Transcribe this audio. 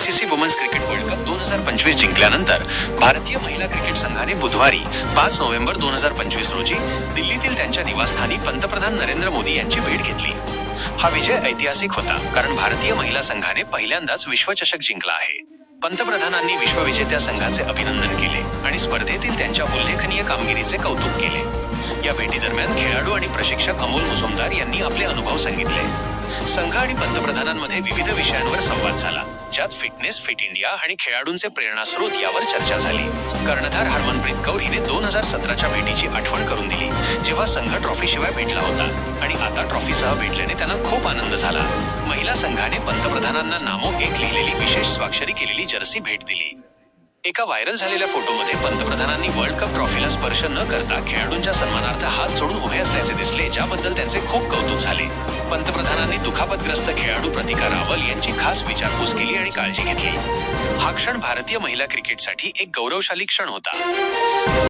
ICC women's cricket world cup दोन हजार पंचवीस जिंकल्यानंतर भारतीय महिला क्रिकेट संघाने बुधवारी पाच नोव्हेंबर दोन हजार पंचवीस रोजी दिल्लीतील त्यांच्या निवासस्थानी पंतप्रधान नरेंद्र मोदी यांची भेट घेतली. हा विजय ऐतिहासिक होता कारण भारतीय महिला संघाने पहिल्यांदाच विश्वचषक जिंकला आहे. पंतप्रधानांनी विश्वविजेत्या संघाचे अभिनंदन केले आणि स्पर्धेतील त्यांच्या उल्लेखनीय कामगिरीचे कौतुक केले. या भेटीदरम्यान खेळाडू आणि प्रशिक्षक अमोल मुसुमदार यांनी आपले अनुभव सांगितले. संघ आणि पंतप्रधानांमध्ये विविध विषयांवर संवाद झाला ज्यात फिटनेस फिट इंडिया आणि खेळाडूंचे प्रेरणास्रोत यावर चर्चा झाली. कर्णधार हरमनप्रीत कौर हिने दोन हजार सतराच्या भेटीची आठवण करून दिली जेव्हा संघ ट्रॉफी शिवाय भेटला होता आणि आता ट्रॉफीसह भेटल्याने त्यांना खूप आनंद झाला. महिला संघाने पंतप्रधानांना नामो एक लिहिलेली विशेष स्वाक्षरी केलेली जर्सी भेट दिली. एका व्हायरल झालेल्या फोटोमध्ये पंतप्रधानांनी वर्ल्ड कप ट्रॉफीला स्पर्श न करता खेळाडूंच्या सन्मानार्थ हात सोडून उभे असल्याचे दिसले ज्याबद्दल त्यांचे खूप कौतुक झाले. पंतप्रधानांनी दुखापतग्रस्त खेळाडू प्रतिका रावल यांची खास विचारपूस केली आणि काळजी घेतली. हा क्षण भारतीय महिला क्रिकेटसाठी एक गौरवशाली क्षण होता.